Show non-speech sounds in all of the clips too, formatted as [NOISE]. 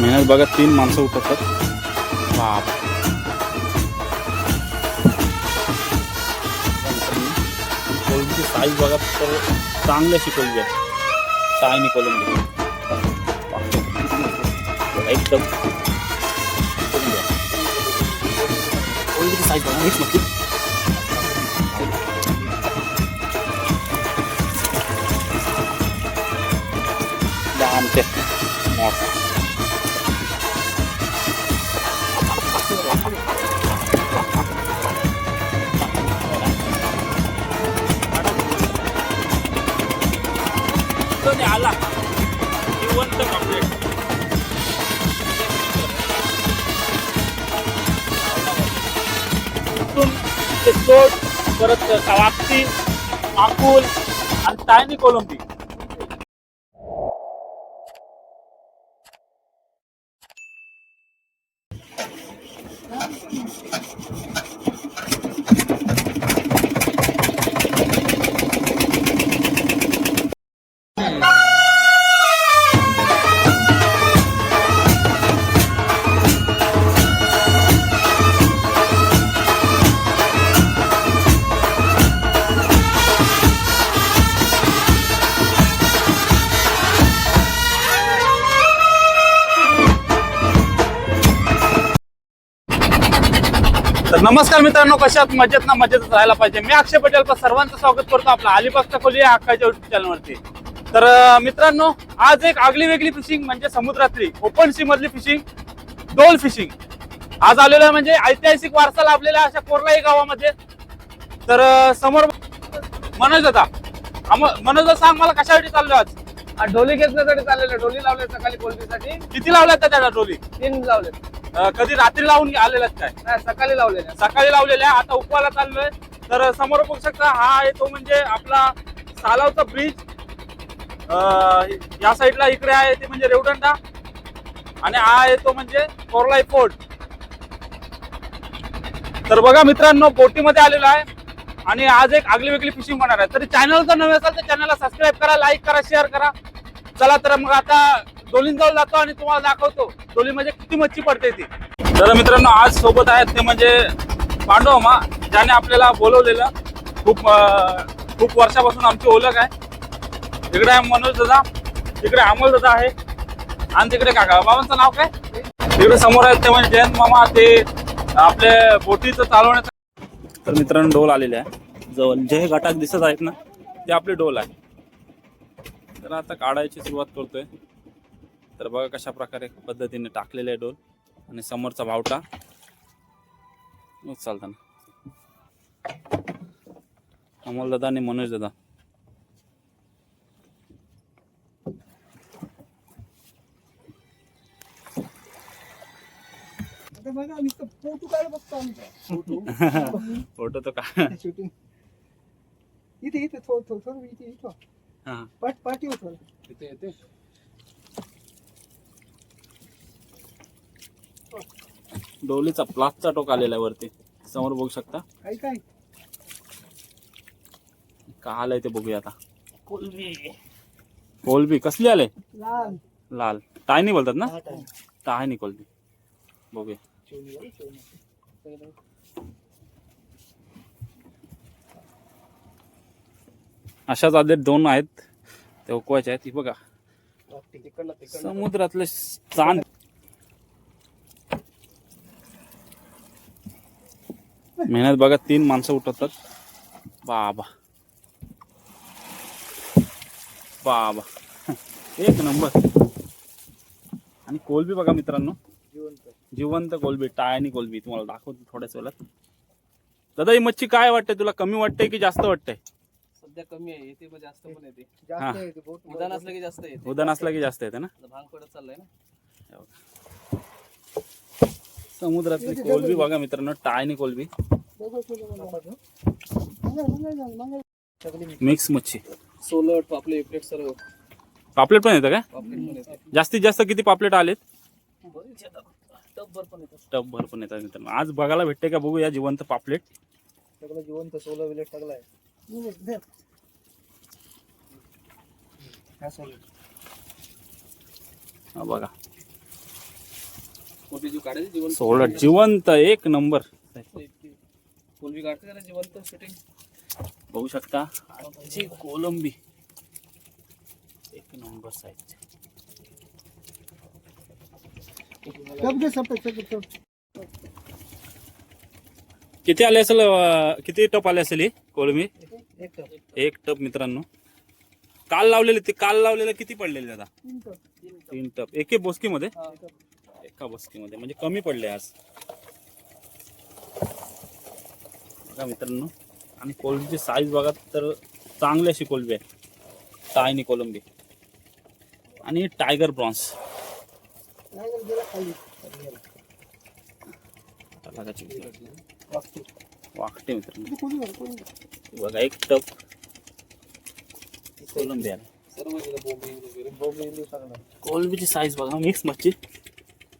मेहनत बघा तीन माणसं उठवतात बाप. कोलंबीची साईज बघा तर चांगल्या शिकवली आहे. सायनी कोलंबी. एकदम. कोलंबीची साईज बघा हेच नक्की Daan आला जिवंत ते सोड परत वापसी आकुल आणि टायनी कोलंबी. नमस्कार मित्रांनो कशात मजेत ना मजेत राहायला पाहिजे. मी अक्षय पटेल पण सर्वांचं स्वागत करतो आपला अलिबागचा खोली या अक्काच्या युट्यूब चॅनलवरती तर मित्रांनो आज एक आगली वेगळी फिशिंग म्हणजे समुद्रातली ओपन सी मधली फिशिंग डोल फिशिंग आज आलेलो आहे म्हणजे ऐतिहासिक वारसा लाभलेल्या अशा कोरलाई गावामध्ये. तर समोर मनोज दादा मनोज दादा सांग मला कशासाठी चाललो आज? डोली घेतण्यासाठी चाललेलं. डोली लावले सकाळी कोलबीसाठी किती लावल्यात त्या डोली? तीन लावले कधी रात्री लावून आलेल्यात काय? नाही सकाळी लावले सकाळी लावलेल्या आता उपवाला चाललोय तर समोर बघू शकता हा आहे तो म्हणजे आपला सालावचा ब्रिज या साईडला इकडे आहे ते म्हणजे रेवदंडा. आणि हा आहे तो म्हणजे कोरलाई फोर्ट. तर बघा मित्रांनो बोटीमध्ये आलेलो आहे. आणि आज एक आगली वेगळी फिशिंग होणार आहे. तरी चॅनल जर नवे असाल तर चॅनलला सबस्क्राईब करा लाईक करा शेअर करा. चला तर मग आता डोलींजवळ जातो आणि तुम्हाला दाखवतो. डोलीमध्ये म्हणजे किती मच्छी पडते ती. तर मित्रांनो आज सोबत आहेत ते म्हणजे पांडवमा ज्याने आपल्याला बोलवलेलं. खूप खूप वर्षापासून आमची ओळख आहे. इकडे आहे मनोज दादा तिकडे अमोल दादा आहे आणि तिकडे काका. बाबांचं नाव काय? तिकडे समोर आहेत ते म्हणजे जयंत मामा ते आपले बोटीचं चालवण्याचं. तर मित्रांनो डोल आलेले आहे. जवळ जे घटाक दिसत आहेत ना ते आपले डोल आहे. तर आता काढायची सुरुवात करतोय. तर बघा कशा प्रकारे पद्धतीने टाकलेले आहे डोल आणि समोरचा भावटा. चालताना अमोल दादा आणि मनोज दादा. आता बघा नुसतं फोटो काढ बघतो आमचा फोटो? [LAUGHS] तर का? शूटिंग इथे इथे थोडं थोडं थोडं इथे इथं. हा. पाठ पाठी होतो इथे येते डोलीचा प्लासचा टोक आलेला आहे वरती. समोर बघू शकता? काय काय? का आलंय ते बघूया आता. कोलबी कसली आले? लाल. लाल. टायनी बोलतात ना. टायनी कोलबी. बघूया. अशाच आधी दोन आहेत. ते ओकवायचे आहेत. ही बघा. समुद्रातले चांद. मेहनत बघा तीन माणसं उठवतात. बाबा. बाबा. एक नंबर. आणि कोलबी बघा मित्रांनो. जिवंत जिवंत कोलबी टाळ्यानी कोलबी तुम्हाला दाखवतो थोड्याच वेळात. दादा ही मच्छी काय वाटते तुला? कमी वाटते की जास्त वाटते? सध्या कमी आहे. येते पण जास्त पण येते. हा. ते असलं की जास्त येते. उदान असला की जास्त येते ना? आता भाँग पडत चाललंय ना? समुद्रातली कोलबी बघा मित्रांनो कोलबी मिक्स. मच्छी. सोलट पापले इफेक्ट सर्व. पापलेट पण येतं पापलेट पण येते. जास्तीत जास्त किती पापलेट आलेत? बरेच येतात टब्बर पण येतात टबभर पण येतात. मित्रांनो आज बघायला भेटते का? बघू या जिवंत पापलेट. सगळं जिवंत सोलं विलेट सगळं आहे. हा सोलर हा बघा. मोठी जीव काढायची जिवंत. सोलट जिवंत एक नंबर. कोलबी काढते त्याला जिवंत शूटिंग बघू शकता. आजची कोलंबी. एक नंबर साईज किती आले असेल अं, किती टप आले असेल ही कोलंबी? एक टप. एक टप मित्रांनो. काल लावलेले ते काल लावलेले किती पडलेले दादा? तीन टप. तीन टप. एके बोस्कीमध्ये? एका बोस्कीमध्ये. म्हणजे कमी पडले आज. बघा मित्रांनो. आणि कोलंबीची साईज बघा तर चांगली अशी कोलंबी आहे. टायनी कोलंबी. आणि टायगर ब्रॉन्स वाकटे मित्रांनो. बघा एक टप कोलंबी आहे. कोलंबीची साईज बघा मिक्स मच्छी.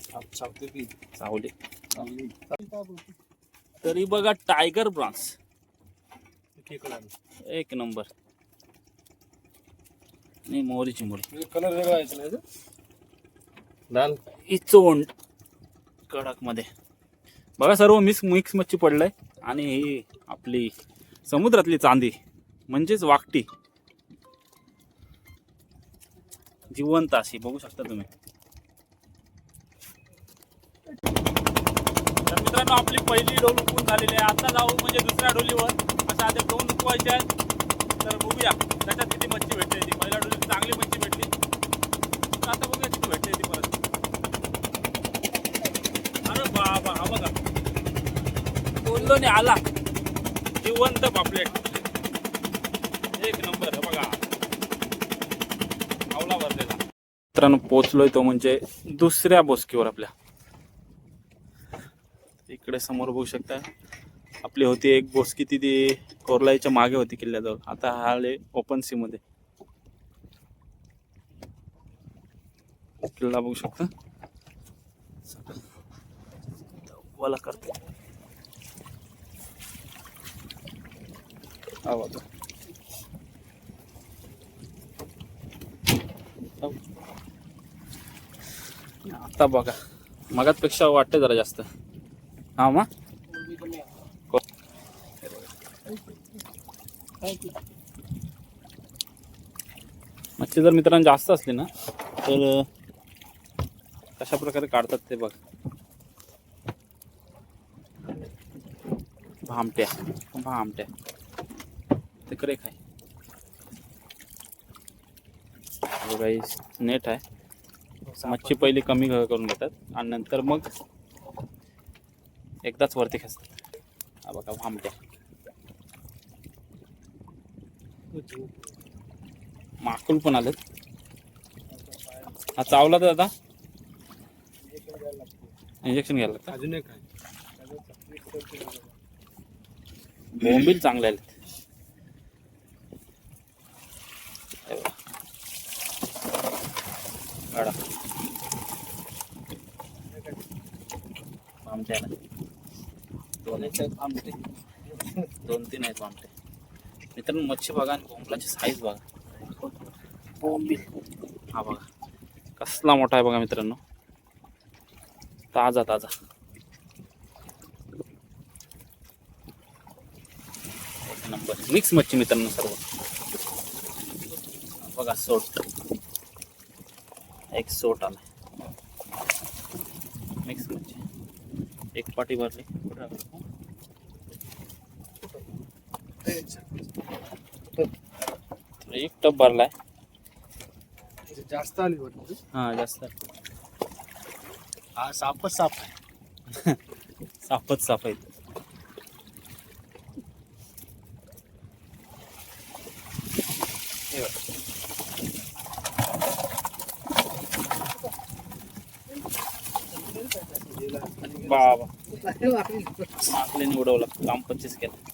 छाप- तरी बघा टायगर ब्रॉन्स. एक नंबर. आणि मोहरीची मुळी कलर वेगळा आहे लाल. कडकमध्ये बघा सर्व मिक्स मिक्स मच्छी पडलंय. आणि ही आपली समुद्रातली चांदी म्हणजेच वाकटी. जिवंत अशी बघू शकता तुम्ही तर मित्रांनो आपली पहिली डोल उकून झालेली आहे. आता जाऊ म्हणजे दुसऱ्या डोलीवर अशा आधी दोन उकवायच्या आहेत. तर बघूया. त्याच्यात किती मच्छी भेटते ती. पहिल्या डोलीत चांगली मच्छी भेटली. आता बघूया किती भेटते ती परत. अरे बाबा हा बघा. बोललो आला. जिवंत पापलेट. एक नंबर बघा. आवला भरलेला. मित्रांनो पोचलोय तो म्हणजे दुसऱ्या बोसकीवर आपल्या. इकडे समोर बघू शकता. आपली होती एक बोसकी ती ती कोरलाईच्या मागे होती किल्ल्याजवळ. आता हा आले ओपन सी मध्ये. किल्ला बघू शकता. वाला करते. हा आता बघा. मगातपेक्षा वाटते जरा जास्त. हा मग मच्छी जर मित्रांनो जास्त असली ना तर कशा प्रकारे काढतात ते बघ. भामट्या भामट्या. ते करे काय काही नेट आहे. मच्छी पहिली कमी करून घेतात. आणि नंतर मग एकदाच वरती खेचतात. हा बघा भामट्या माकुल पण आलेत. हा चावला तर आता इंजेक्शन घ्यायला लागतं. अजून एक बोंबील चांगले आलेत. काढा. आमच्या आहेत आमटे. दोन तीन आहेत आमटे. मित्रांनो मच्छी बघा आणि बोंबलाची साईज बघा. बोंबील. हा बघा. कसला मोठा आहे बघा मित्रांनो. ताजा ताजा. नंबर. मिक्स मच्छी मित्रांनो सर्व. बघा सोट. एक सोट आलाय मिक्स मच्छी. एक पाटी भरली. कुठं? एक टप भरलाय. जास्त आली वाटतं हा जास्त हा सापच साप आहे. [LAUGHS] सापच साप हे बघ. बाबा. [LAUGHS] माकलीने उडवलं. काम पच्चीस केलं.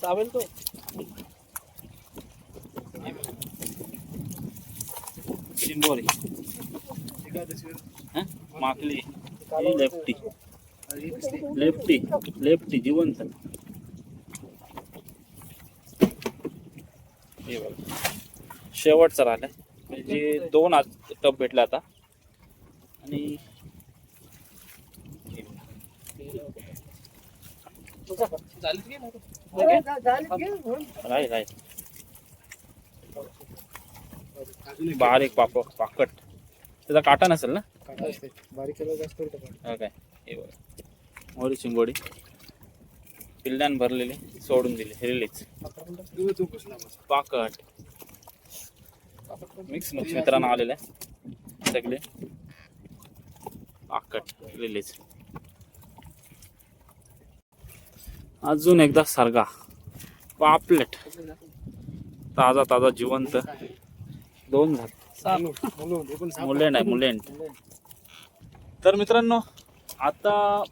चावेल तो. चिंबोरी माकली. लेफ्टी. लेफ्टी. लेफ्टी जिवंत. शेवटचा राहिला म्हणजे दोन आज टप भेटला आता आणि हे बघा. झालीच की नाही? राहील राहील अजून एक बारीक पाप पाकट. त्याचा काटा नसेल ना. बारीक. हो काय? हे बघा. मोरी चिंबोडी पिल्ल्यान भरलेली सोडून दिली रिलीज. पाकट. मिक्स मच्छी मित्रांनो आलेले आहे. सगळे. पाकट रिलीज अजून एकदा सरगा पापलेट ताजा ताजा जिवंत दोन झाले साप. मुलं, हे पण साप. मुले नाही मुलेंट तर मित्रांनो आता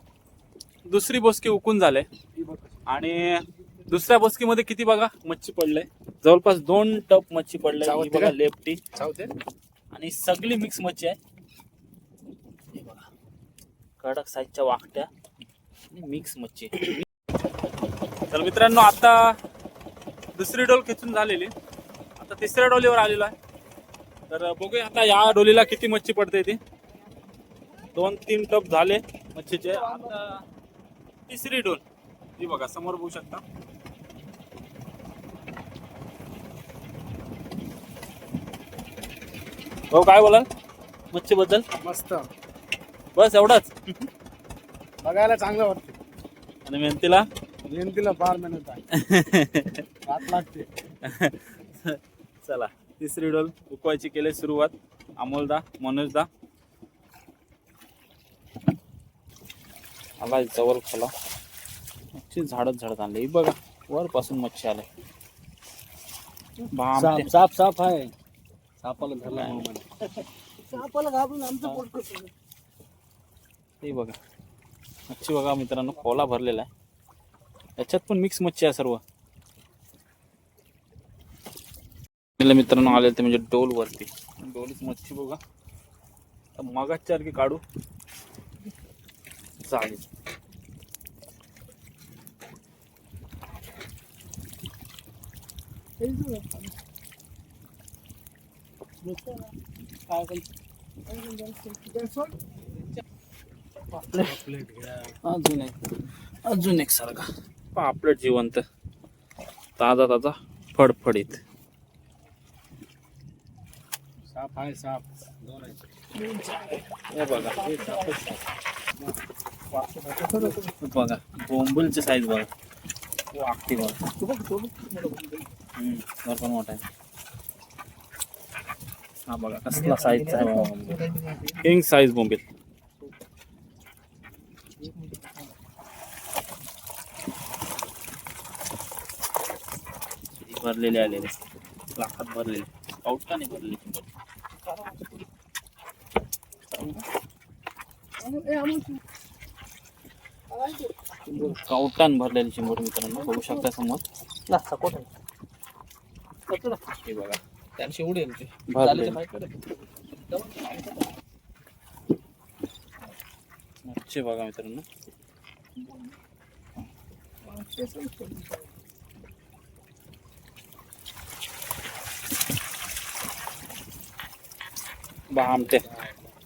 दुसरी बोसकी उकून झाले. आणि दुसऱ्या बोसकीमध्ये किती बघा मच्छी पडले जवळपास दोन टप मच्छी पडले बघा? लेफ्टी चावते? आणि सगळी मिक्स मच्छी आहे बघा कडक साईजच्या वाकट्या आणि मिक्स मच्छी तर मित्रांनो आता दुसरी डोल खेचून झालेली. आता तिसऱ्या डोलीवर आलेलो आहे. तर बघूया आता या डोलीला किती मच्छी पडते ती. दोन तीन टप झाले मच्छीचे. आता तिसरी डोल. ही बघा समोर बघू शकता. भाऊ काय बोलाल? मच्छी बद्दल मस्त. बस एवढंच. बघायला चांगलं वाटते आणि मेहनतीला? मेहनतीला फार मेहनत आहे. [LAUGHS] हात लागते. चला तिसरी डोल उकवायची केली सुरुवात. अमोलदा मनोजदा आला जवळ खाला. मच्छी झाडत झाडत आणले. ही बघा वरपासून मच्छी आले. साप साप साप आहे. सापाला धरला सापाला घाबरून आमचं पोट ते बघा. मच्छी बघा मित्रांनो कोला भरलेला आहे. मिक्स मच्छी आहे सर्व. मित्रांनो आले डोल वरती. डोलीच मच्छी आता मगाच चार की अजून एक सारखा. पापलेट जिवंत. ताजा ताजा फडफडीत. साप आहे साप. दोन आहे हे बघा हे साप. बघा बोंबलची साईज बघा. वागती बघा भरपूर मोठा आहे. हा बघा कसला साईजचा आहे किंग साईज बोंबील. भरलेले आलेले लाखात भरलेले. पाऊट का नाही भरलेले. कावटान भरलेली चिंबोरी मित्रांनो बघू शकता समोर. हे बघा त्यांची एवढी आहे ना ते. भरलेली. बघा मित्रांनो. बामटे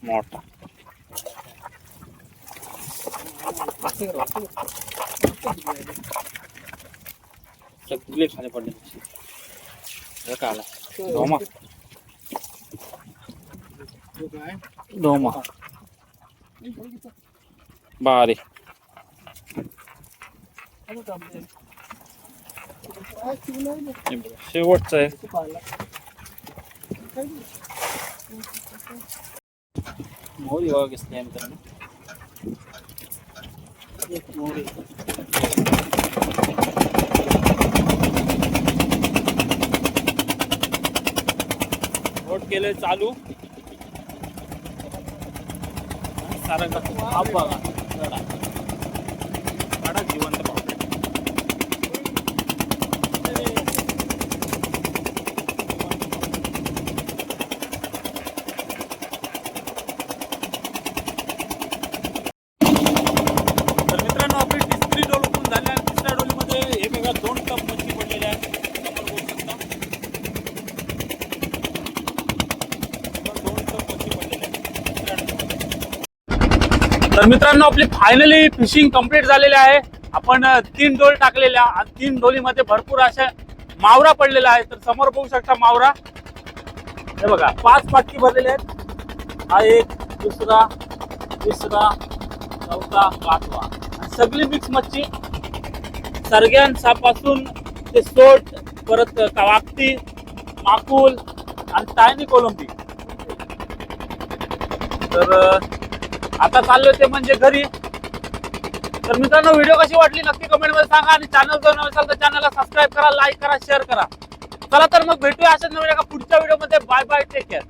मोठा सगळे खाली पडले हे का आला धोमा तो काय? धोमा बारी हे बघा, शेवटचं आहे मोरी बघा कसली आहे मित्रांनो एक मोरी बोट केले चालू सारंगा हा बघा गडा गडा जिवंत पापलेट तर मित्रांनो आपली तिसरी डोल ओपन झाली आणि तिसऱ्या डोलीमध्ये हे बघा दोन टप मच्छी पडलेले आहेत आपण बघू शकता दोन टप मच्छी पडलेले आहेत तिसऱ्या डोलीमध्ये. तर मित्रांनो आपली फायनली फिशिंग कंप्लीट झालेली आहे. आपण तीन डोल टाकलेल्या आणि तीन डोलीमध्ये भरपूर अशा मावरा पडलेला आहे तर समोर बघू शकता मावरा. हे बघा पाच पाटकी भरलेले आहेत. हा एक दुसरा तिसरा चौथा पाचवा. सगळी मिक्स मच्छी सरग्यांसापासून ते सोट परत वाकटी माकुल आणि टायनी कोलंबी. तर आता चाललो ते म्हणजे घरी. तर मित्रांनो व्हिडिओ कशी वाटली नक्की कमेंटमध्ये सांगा आणि चॅनल जर नवीन असाल तर चॅनलला सबस्क्राईब करा लाईक करा शेअर करा. चला तर मग भेटूया अशाच नवीन एका पुढच्या व्हिडिओमध्ये. Bye bye take care